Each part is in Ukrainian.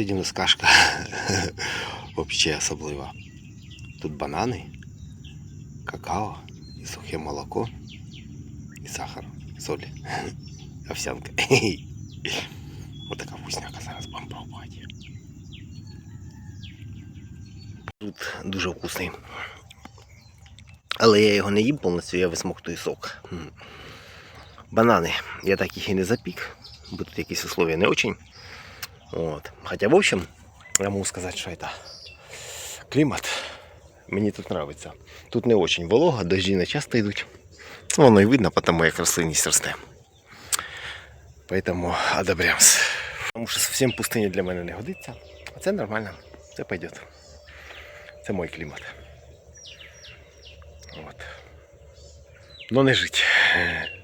сьогодні у нас взагалі особлива. Тут банани, какао, і сухе молоко, і сахар, соль, овсянка. Ось така вкусняка зараз будемо пробувати. Тут дуже вкусний. Але я його не їм повністю, я висмоктую сок. Банани. Я так їх і не запік, бо тут якісь условия не очень. Вот. Хотя, в общем, я могу сказать, что это климат. Мені тут нравится. Тут не очень волога, дожді не часто йдуть. Ну, Воно і видно, потому як рослинність росте. Поэтому одобрямся. Тому що зовсім пустиня для мене не годиться. А це нормально. Це пойдет. Це мой клімат. От. Но не жить.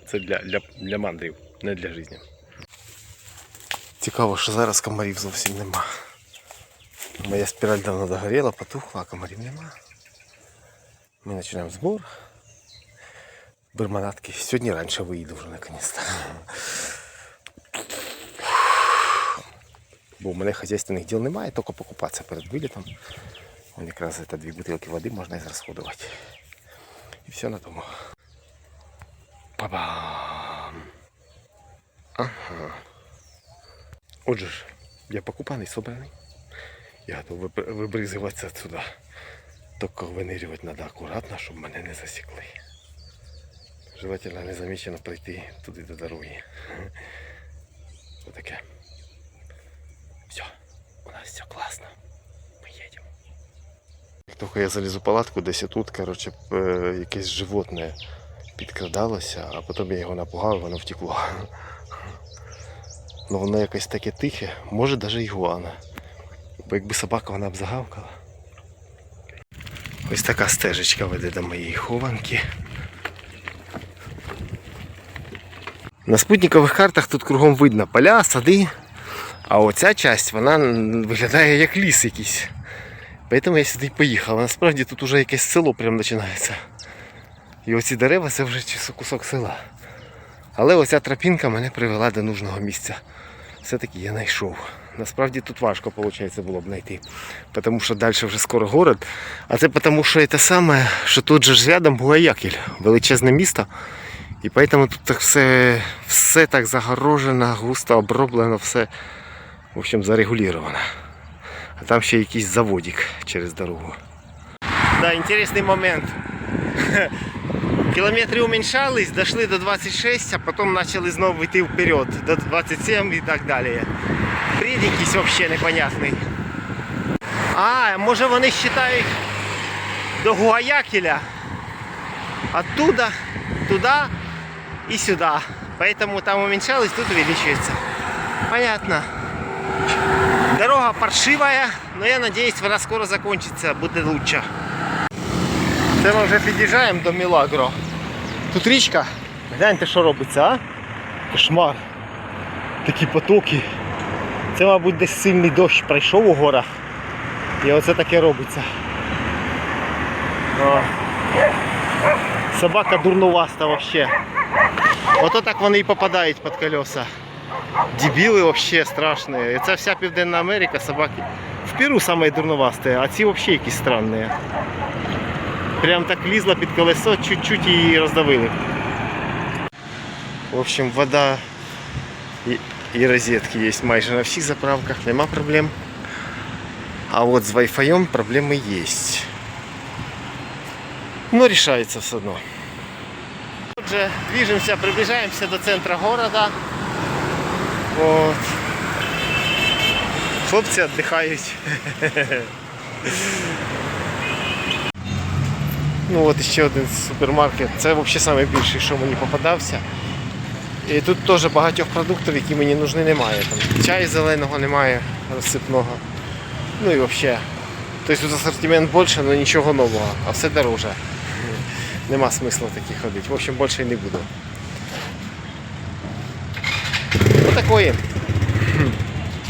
Це для, для, для мандрів, не для життя. Цікаво, що зараз комарів зовсім нема. Моя спіраль давно догоріла, потухла, а комарів нема. Ми починаємо збор. Берманатки. Сьогодні раніше виїду вже наконец-то. Бо в мене хазяйственних діл немає, тільки покупатися перед вилітом. Вон якраз це дві бутилки води можна і зрасходувати. І все на тому. Па-бам! Ага. Отже ж, я покупаний, собраний. Я готов виб- вибризгуватися отсюда. Тільки винирювати треба акуратно, щоб мене не засікли. Желательно незамічено прийти туди до дороги. Отаке. Все, у нас все класно. Ми їдемо. Як тільки я залізу в палатку, десь тут, коротше, е, якесь животне підкрадалося, а потім я його напугав, воно втекло. Ну воно якесь таке тихе, може навіть ігуана. Бо якби собака вона б загавкала. Ось така стежечка веде до моєї хованки. На спутникових картах тут кругом видно поля, сади, а оця часть вона виглядає як ліс якийсь. Тому я сюди поїхав. Насправді тут уже якесь село прям починається. І оці дерева це вже кусок села. Але оця тропінка мене привела до нужного місця. Все-таки я знайшов. Насправді тут важко виходить, було б знайти. Тому що далі вже скоро город. А це тому, що це саме, що тут же ж рядом Бугаякіль, величезне місто. І тому тут так все, все так загорожено, густо оброблено, все в общем, зарегулировано. А там ще якийсь заводик через дорогу. Да, інтересний момент. Кілометри уменьшались, дошли до 26, а потім почали знову йти вперед, до 27 і так далі. Бред якийсь взагалі непонятний. А, може вони вважають до Гуаякеля. Оттуда, туда и сюда. Поэтому там уменьшалось, тут увеличивается. Понятно. Дорога паршивая, но я надеюсь, вона скоро закончится, буде лучше. Це ми вже під'їжджаємо до Мілагро. Тут річка. Гляньте, що робиться, а? Кошмар. Такі потоки. Це, мабуть, десь сильний дощ пройшов у горах. І оце таке робиться. О. Собака дурнуваста вообще. Ото так вони і попадають під колеса. Дебіли вообще страшні. І це вся Південна Америка, собаки. В Перу саме дурновасті, а ці вообще якісь странні. Прям так лізла під колесо, чуть-чуть її роздавили. В общем, вода і, і розетки є майже на всіх заправках, нема проблем. А от з Wi-Fi проблеми є. Но решается все одно. Отже, движемся, приближаемся до центра города. Вот. Хлопці віддихають. Ну от ще один супермаркет. Це взагалі найбільший, що мені попадався. І тут теж багатьох продуктів, які мені нужні, немає. Там чаю зеленого немає, розсипного. Ну і взагалі. Тобто тут асортимент більше, але нічого нового, а все дороже. Нема смисла таких ходити. В общем, більше і не буду. Отакої.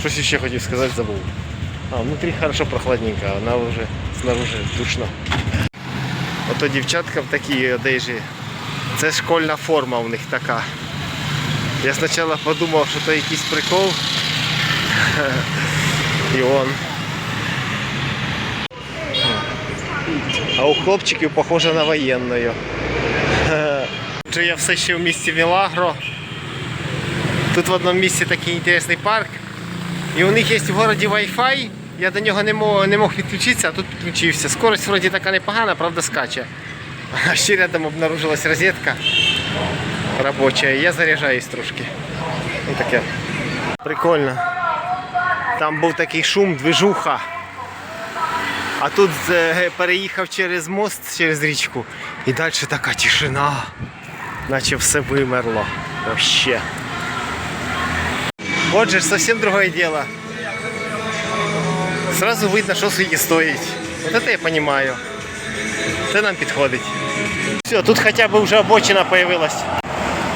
Щось ще хотів сказати, забув. А, внутрі хорошо прохладненько, а вона вже снаружи душно. Ото дівчатка в такій одежі. Це школьна форма у них така. Я спочатку подумав, що це якийсь прикол. І он. А у хлопчиків похоже на воєнною. Отже, я все ще в місті Мілагро. Тут в одному місці такий інтересний парк. І у них є в городі Wi-Fi. Я до нього не мог, не мог підключитися, а тут підключився. Скорость вроді така непогана, правда скаче. А ще рядом обнаружилась розетка робоча, я заряджаюсь трошки. Ну таке. Прикольно. Там був такий шум, движуха. А тут е, переїхав через мост, через річку. І далі така тишина. Наче все вимерло. Вообще. Отже, зовсім другое дело. Сразу видно, що скільки стоїть. Вот это я понимаю. Це нам підходить. Все, тут хоча б вже обочина появилась.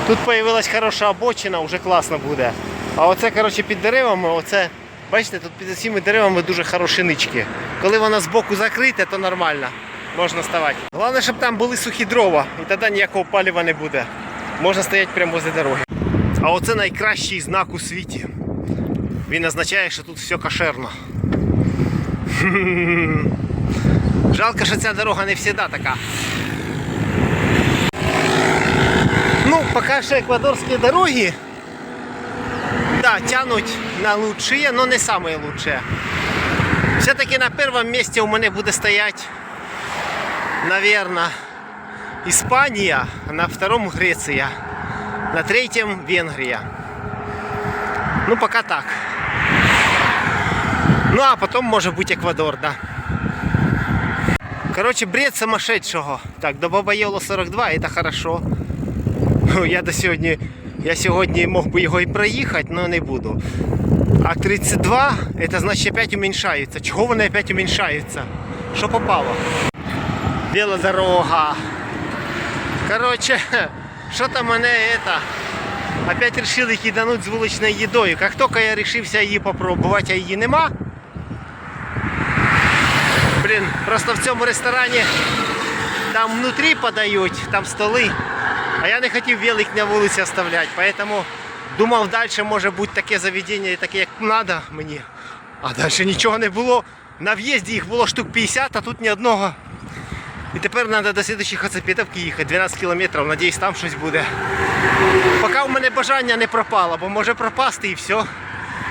Тут появилась хороша обочина, вже класно буде. А оце, коротше, під деревами, оце, бачите, тут під цими деревами дуже хороші нички. Коли вона збоку закрита, то нормально. Можна ставати. Головне, щоб там були сухі дрова, і тоді ніякого палива не буде. Можна стояти прямо возле дороги. А оце найкращий знак у світі. Він означає, що тут все кошерно. Жалко, що ця дорога не завжди така. Ну, пока что эквадорские дороги, да, тянуть на лучшие, но не самые лучшие. Все-таки на первом месте у меня будет стоять, наверное, Испания, на втором Греция, на третьем Венгрия. Ну, пока так. Ну, а потом может быть Эквадор, да. Короче, бред сумасшедшего. Так, до Бабайоло 42, это хорошо. Ну, Я до сьогодні, я сьогодні мог би його і проїхати, але не буду. А 32, це значить опять уменьшається. Чого вони опять уменьшаються? Що попало? Велодорога. Короче, що там мене это, опять решили кидануть з вуличною їдою. Як тільки я решився її попробувати, а її нема. Блін, просто в цьому ресторані там внутрі подають, там столи. А я не хотів велик на вулиці оставляти, поэтому думав, далі може бути таке заведення, таке як треба мені. А далі нічого не було. На в'їзді їх було штук 50, а тут ні одного. І тепер треба до слідчої Хацапетовки їхати, 12 кілометрів, надіюсь, там щось буде. Поки в мене бажання не пропало, бо може пропасти і все.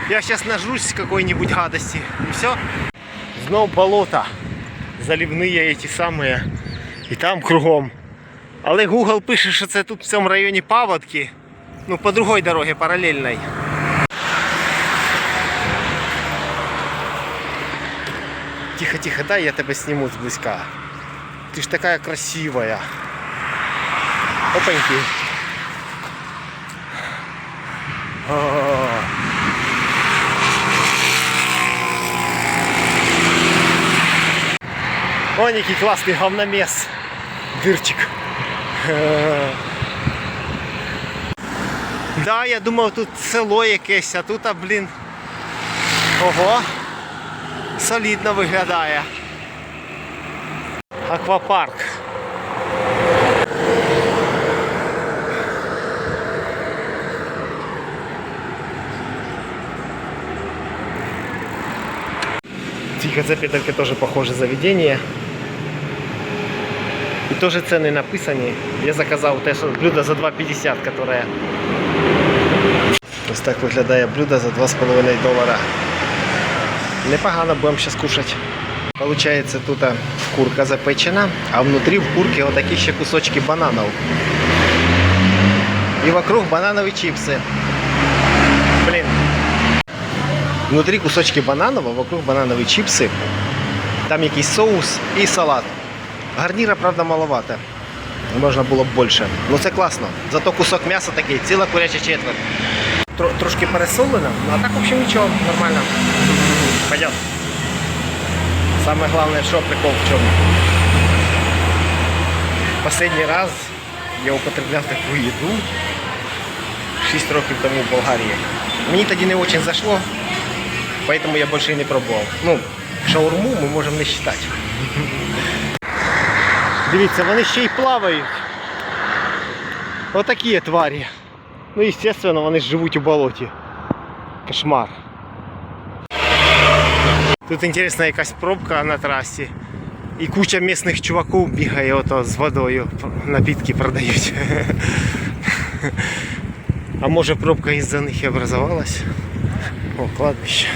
Я зараз нажрусь з якої-небудь гадості. І все. Знов болото. Заливні ті самі. І там кругом. Але Google пише, що це тут в цьому районі паводки. Ну, по другой дороге паралельной. Тихо, тихо, дай я тебе сниму сблизка. Ты ж такая красивая. Опаньки. О. О, який класний говномес. Дирчик. Е. Да, я думав тут село якесь, а тут, а, блін. Ого. Солідно виглядає. Аквапарк. Тихо Запитовки тоже похоже заведение. И тоже цены написані. Я заказав те, що блюдо за 2,50, которое ось так виглядає блюдо за 2,5 долара. Непогано будемо зараз кушати. Получається тут курка запечена, а внутрі в курці отакі ще кусочки бананов. І вокруг бананові чипси. Блін. Внутрі кусочки бананов, а вокруг бананові чипси. Там якийсь соус і салат. Гарніра, правда, маловато. Можна було б більше. Ну це класно. Зато кусок м'яса такий, ціла куряча четверть. Тро- трошки пересолено, ну а так взагалі нічого, нормально. Пойдем. Саме головне, що прикол в чому. Последній раз я употребляв таку їду 6 років тому в Болгарії. Мені тоді не дуже зайшло, поэтому я більше не пробував. Ну, шаурму ми можемо не вважати. Дивіться, вони ще й плавають. Отакі тварі. Ну, звісно, вони живуть у болоті. Кошмар. Тут інтересна якась пробка на трасі. І куча місних чуваків бігає ото з водою, напітки продають. А може пробка із-за них і образовалась? О, кладбище.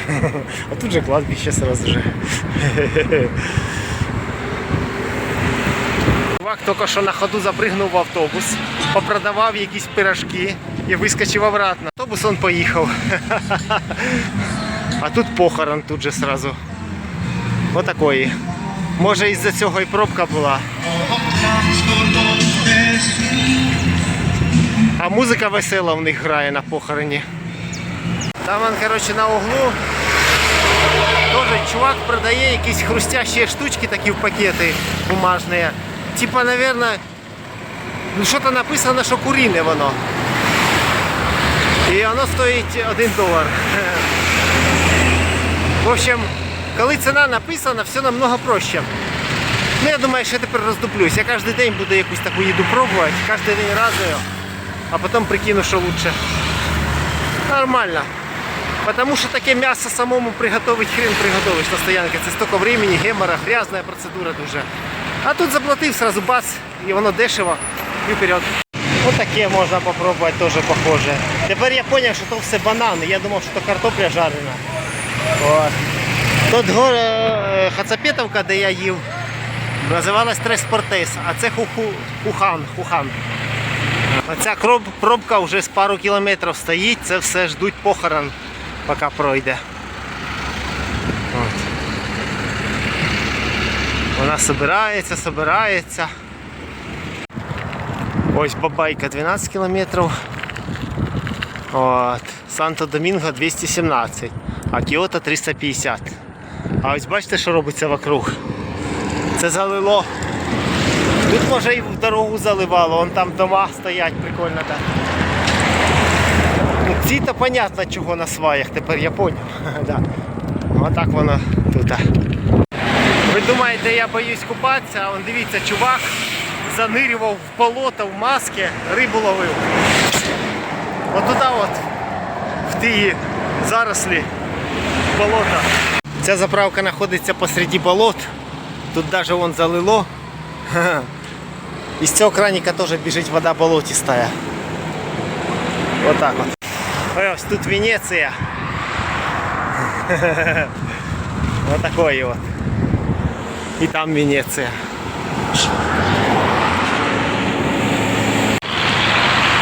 А тут же кладбище сразу же. Чувак тільки що на ходу запригнув в автобус, попродавав якісь пирожки і вискочив обратно. Автобус он поїхав. А тут похорон тут же сразу. Отакої. Може із-за цього і пробка була. А музика весела в них грає на похороні. Там он, короче, на углу тоже чувак продає якісь хрустящие штучки такі в пакети бумажные. Типа, наверное, ну що-то написано, що курине воно. І воно стоїть 1 долар. В общем, коли ціна написана, все намного проще. Ну, я думаю, що я тепер роздуплюсь. Я кожен день буду якусь таку їду пробувати, кожен день разую, а потім прикину, що лучше. Нормально. Потому что таке м'ясо самому приготовить хрен приготовиш на стоянке. Це столько времени, гемора, грязна процедура дуже. А тут заплатив сразу бац, і воно дешево і вперед. Ось таке можна попробувати, теж похоже. Тепер я зрозумів, що то все банани. Я думав, що то картопля жарена. Тут гор... е, Хацапетовка, де я їв, називалась Треспортес, а це хухан. хухан. Оця пробка вже з пару кілометрів стоїть, це все ждуть похорон, поки пройде. Вона собирається, собирається. Ось бабайка 12 кілометрів. От. Санто-Домінго 217, а Кіото 350. А ось бачите, що робиться вокруг? Це залило. Тут може і в дорогу заливало, вон там дома стоять, прикольно так. Ну, ці то понятно чого на сваях, тепер я поняв. да. Отак воно тут. Ви думаєте, я боюсь купатися, а вон дивіться, чувак занирював в болото в маски, рибу ловив. От туди от, в ті зарослі болота. Ця заправка знаходиться посереді болот. Тут навіть вон залило. Ха-ха. Із цього краніка теж біжить вода болотистая. Вот так вот. Ой, Ось тут Венеція. Вот такой вот. І там Венеція.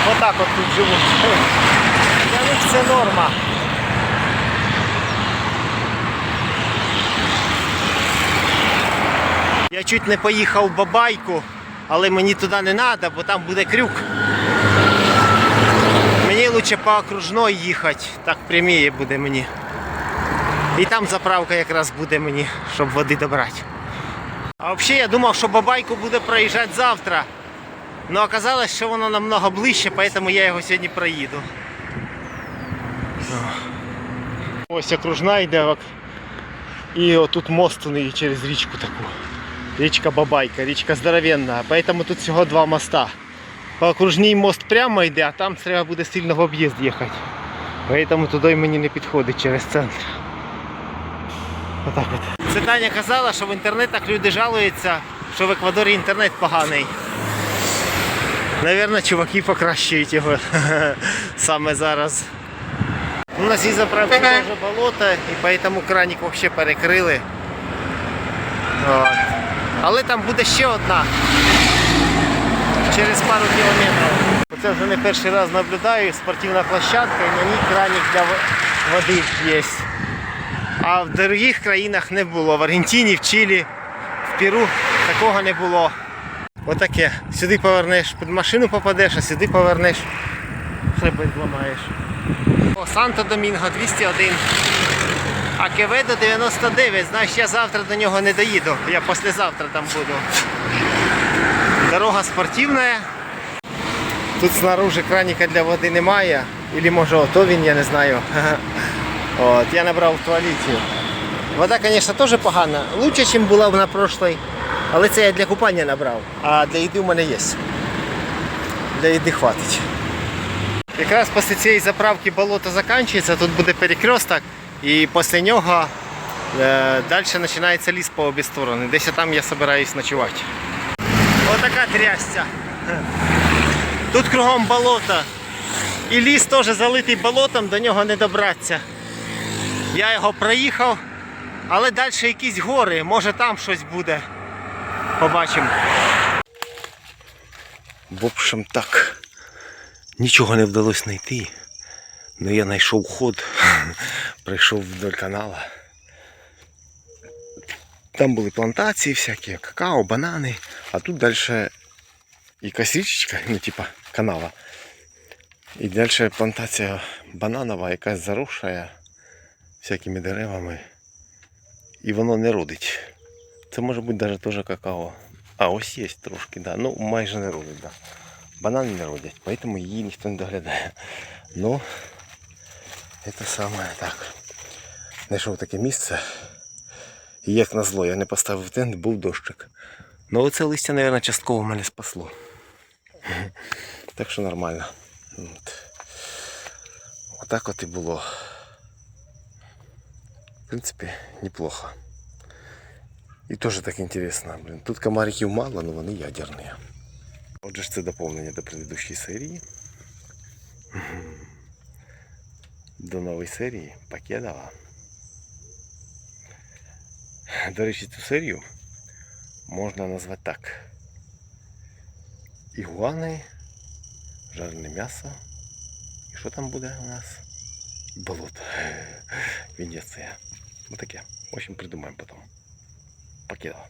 Вот так вот тут живуть. Для них це норма. Я чуть не поїхав в Бабайку, але мені туди не треба, бо там буде крюк. Мені краще по окружной їхати, так пряміє буде мені. І там заправка якраз буде мені, щоб води добрати. А взагалі я думав, що Бабайку буде проїжджати завтра. Но оказалось, що воно намного ближче, поэтому я його сьогодні проїду. Ось окружна йде. ок. І отут мост у неї через річку таку. Річка Бабайка, річка здоровенна, поэтому тут всього два моста. По окружній мост прямо йде, а там треба буде сильно в об'їзд їхати. Поэтому туди мені не підходить через центр. Отак от. Це Таня казала, що в інтернетах люди жалуються, що в Еквадорі інтернет поганий. Наверно, чуваки покращують його саме зараз. У нас і заправки теж болото, і поэтому краник взагалі перекрили. От. Але там буде ще одна. Через пару кілометрів. Оце вже не перший раз наблюдаю, спортивна площадка і на ній краник для води є. А в дорогих країнах не було. В Аргентині, в Чилі, в Перу такого не було. Отаке. Сюди повернеш, під машину попадеш, а сюди повернеш, хребет зламаєш. О, Санто-Домінго 201. А Кеведо 99. Знаєш, я завтра до нього не доїду. Я післязавтра там буду. Дорога спортивна. Тут снаружи краніка для води немає. Или може ото він, я не знаю. От, я набрав в туалеті. Вода, звісно, теж погана. Лучше, ніж була на прошлій. Але це я для купання набрав. А для їди в мене є. Для їди хватить. Якраз після цієї заправки болото закінчується, тут буде перекресток, і після нього Е, Далі починається ліс по обі сторони. Десь там я збираюсь ночувати. Отака трясця. Тут кругом болото. І ліс теж залитий болотом, до нього не добратися. Я його проїхав, але далі якісь гори, може там щось буде. Побачимо. В общем так, нічого не вдалося знайти. Ну я знайшов ход, прийшов вдоль канала. Там були плантації всякі, какао, банани, а тут далі якась річечка, ну типа канава. І далі плантація бананова, якась заросшая всякими деревами. І воно не родить. Це може бути навіть теж какао. А, ось є трошки, да. Ну майже не родить, да. Банани не родять, поэтому її ніхто не доглядає. Ну, це саме так. Знайшов таке місце. І як назло, я не поставив тент, був дощик. Ну оце листя, мабуть, частково мене спасло. Так що нормально. От. Отак от і було. В принципі, неплохо. І теж так інтересно, блін. Тут комариків мало, але вони ядерні. Отже ж це доповнення до предыдущої серії. До нової серії Покедова. До речі, цю серію можна назвати так. Ігуани, жарене м'ясо. І що там буде у нас? Болото. Венеція. Вот таке. В общем, придумаємо потім. Покедова.